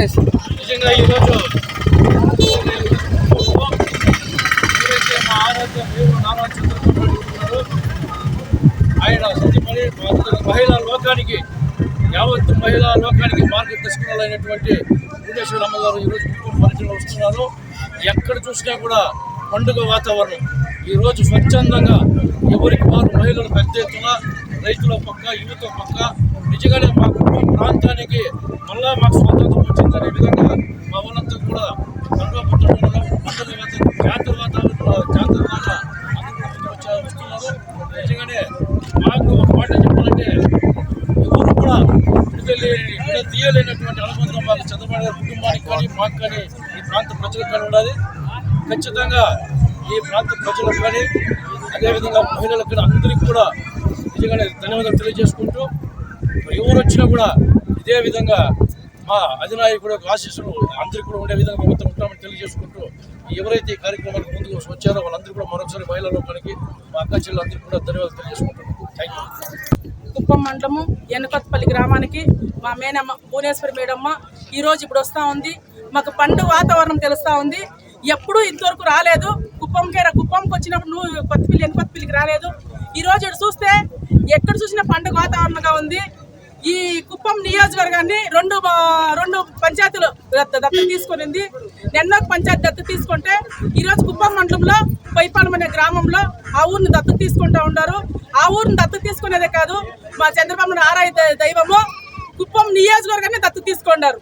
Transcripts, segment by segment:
Guys నిజంగా ఈరోజు ఆయన సతీమణి మహిళా లోకానికి యావత్ మహిళా లోకానికి మార్గదర్శకులైనటువంటి భువనేశ్వర అమ్మగారు ఈరోజు పరిచయం వస్తున్నారు. ఎక్కడ చూసినా కూడా పండుగ వాతావరణం. ఈరోజు స్వచ్ఛందంగా ఎవరికి వారు మహిళలు పెద్ద ఎత్తున రైతుల పక్క యువత పక్క నిజంగానే మాకు కుటుంబ ప్రాంతానికి మళ్ళా మాకు స్వాతంత్రం వచ్చిందనే విధంగా మా వాళ్ళంతా కూడా పండుగ పండుగ జాతర వాతావరణం జాతర లాగా కూడా ముందుకు వచ్చా- వస్తున్నారు. నిజంగానే మాకు ఒక మాట చెప్పాలంటే ఎవరు కూడా విడుదల విడుదల తీయలేనటువంటి అనుబంధం మాకు చంద్రబాబు గారి కుటుంబానికి కానీ మాకు కానీ ఈ ప్రాంత ప్రజలకు కానీ ఉండాలి. ఖచ్చితంగా ఈ ప్రాంత ప్రజలకు కానీ అదేవిధంగా మహిళలకు కానీ అందరికీ కూడా నిజంగానే ధన్యవాదాలు తెలియజేసుకుంటూ ఎవరు వచ్చినా కూడా ఇదే విధంగా మా అధినాయకుడు ఆశీస్సులు అందరికీ కూడా ఉండే విధంగా ప్రభుత్వం ఉంటామని తెలియజేసుకుంటూ ఎవరైతే ఈ కార్యక్రమానికి ముందుకు వచ్చారో వాళ్ళందరూ కూడా మరొకసారి మహిళా లోకానికి మా అక్క చెల్లెలందరికీ కూడా ధన్యవాదాలు తెలియజేసుకుంటున్నాను థ్యాంక్ యూ కుప్పం మండలము ఎనకొత్తపల్లి గ్రామానికి మా మేనమ్మ భువనేశ్వరి మేడమ్మ ఈరోజు ఇప్పుడు వస్తూ ఉంది. మాకు పండుగ వాతావరణం తెలుస్తూ ఉంది. ఎప్పుడూ ఇంతవరకు రాలేదు. కుప్పంకే కుప్పంకి వచ్చినప్పుడు నువ్వు కొత్తపల్లి ఎనకొత్తపల్లికి రాలేదు. ఈరోజు చూస్తే ఎక్కడ చూసినా పండుగ వాతావరణంగా ఉంది. ఈ కుప్పం నియోజకవర్గాన్ని రెండు రెండు పంచాయతీలు దత్త దత్తత తీసుకునింది. నిన్న పంచాయతీ దత్తత తీసుకుంటే ఈరోజు కుప్పం మండలంలో పైపాలెం అనే గ్రామంలో ఆ ఊరిని దత్తత తీసుకుంటూ ఉన్నారు. ఆ ఊరిని దత్తత తీసుకునేదే కాదు మా చంద్రబాబు నాయుడు ఆరాయ దైవము కుప్పం నియోజకవర్గాన్ని దత్తత తీసుకున్నారు.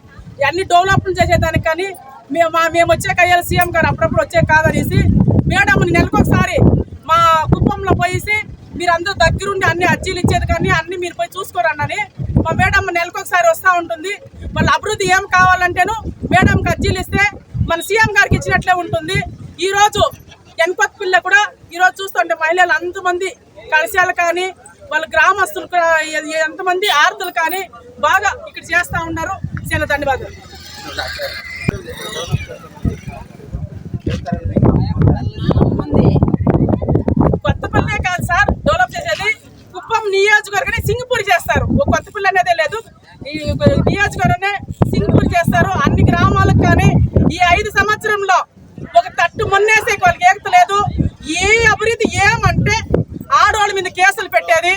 అన్ని డెవలప్మెంట్ చేసేదానికి కానీ మేము మా- మేము వచ్చే కయ్యాలి సీఎం గారు అప్పుడప్పుడు వచ్చే కాదనేసి మేడం నెలకొకసారి మా కుప్పంలో పోయేసి మీరు దగ్గరుండి అన్ని అర్జీలు ఇచ్చేది కానీ అన్ని మీరు పోయి చూసుకోరన్నని మా మేడం నెలకొకసారి వస్తూ ఉంటుంది. వాళ్ళ అభివృద్ధి ఏం కావాలంటేను మేడంకి అర్జీలు ఇస్తే మన సీఎం గారికి ఇచ్చినట్లే ఉంటుంది. ఈరోజు ఎన్పత్ పిల్ల కూడా ఈరోజు చూస్తుంటే మహిళలు అంతమంది కలశాలు కానీ వాళ్ళ గ్రామస్తులు ఎంతమంది ఆర్తులు కానీ బాగా ఇక్కడ చేస్తూ ఉన్నారు. చాలా ధన్యవాదాలు కొత్తపల్లే కాదు సార్ డెవలప్ చేసేది కుప్పం నియోజకవర్గాన్ని సింగపూర్ చేస్తారు. ఒక కొత్త పిల్ల అనేదే లేదు. ఈ నియోజకవర్గాన్ని సింగపూర్ చేస్తారు. అన్ని గ్రామాలకు కానీ ఈ ఐదు సంవత్సరంలో ఒక తట్టు మొన్నేసే వాళ్ళకి ఏకతలేదు ఏ అభివృద్ధి ఏమంటే ఆడవాళ్ళ మీద కేసులు పెట్టేది.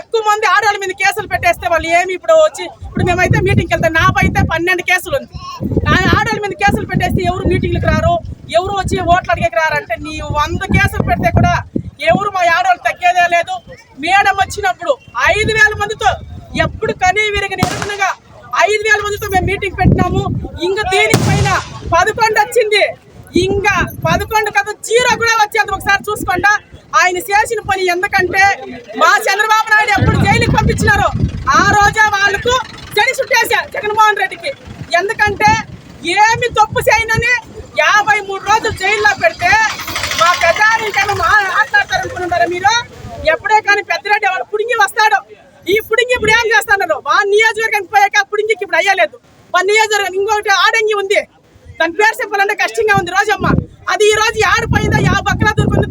ఎక్కువ మంది ఆడవాళ్ళ మీద కేసులు పెట్టేస్తే వాళ్ళు ఏమి ఇప్పుడు వచ్చి ఇప్పుడు మేమైతే మీటింగ్కి వెళ్తాం నాపైతే పన్నెండు కేసులు ఉంది. ఆ ఆడవాళ్ళ మీద కేసులు పెట్టేస్తే ఎవరు మీటింగ్లకు రారు? ఎవరు వచ్చి ఓట్లు అడిగేకి రారంటే నీ వంద కేసులు పెడితే కూడా ఎవరు మా ఆడవాళ్ళు తగ్గేదే లేదు. మేడం వచ్చినప్పుడు ఐదు వేల మందితో ఎప్పుడు కనీ విరిగిన ఎరుగునగా ఐదు వేల మందితో మేము మీటింగ్ పెట్టినాము. ఇంకా దీనిపైన పదకొండు వచ్చింది. ఇంకా పదకొండు కదా జీరో కూడా వచ్చేది ఒకసారి చూసుకోండి. ఆయన చేసిన పని ఎందుకంటే మా చంద్రబాబు నాయుడు ఎప్పుడు జైలుకి పంపించినారో ఆ రోజే వాళ్ళకు చెడి చుట్టేసా జగన్మోహన్ రెడ్డికి. ఎందుకంటే ఏమి తప్పు చేయనని యాభై మూడు రోజులు జైల్లో పెడితే మా పెద్దారికైనా మాట్లాడతారనుకుంటున్నారా మీరు ఎప్పుడే కానీ పెద్దరెడ్డి వాడు పుడింగి వస్తాడు ఈ పుడింగి ఇప్పుడు ఏం చేస్తున్నారు మా నియోజకవర్గానికి పోయాక ఆ పుడింగికి ఇప్పుడు వన్ ఇయర్ జరగదు ఇంకొకటి ఆడంగి ఉంది. దాని పేరు చెప్పాలంటే కష్టంగా ఉంది. రోజమ్మ అది ఈ రోజు ఆడిపోయిందో యా దూరం దొరుకుందో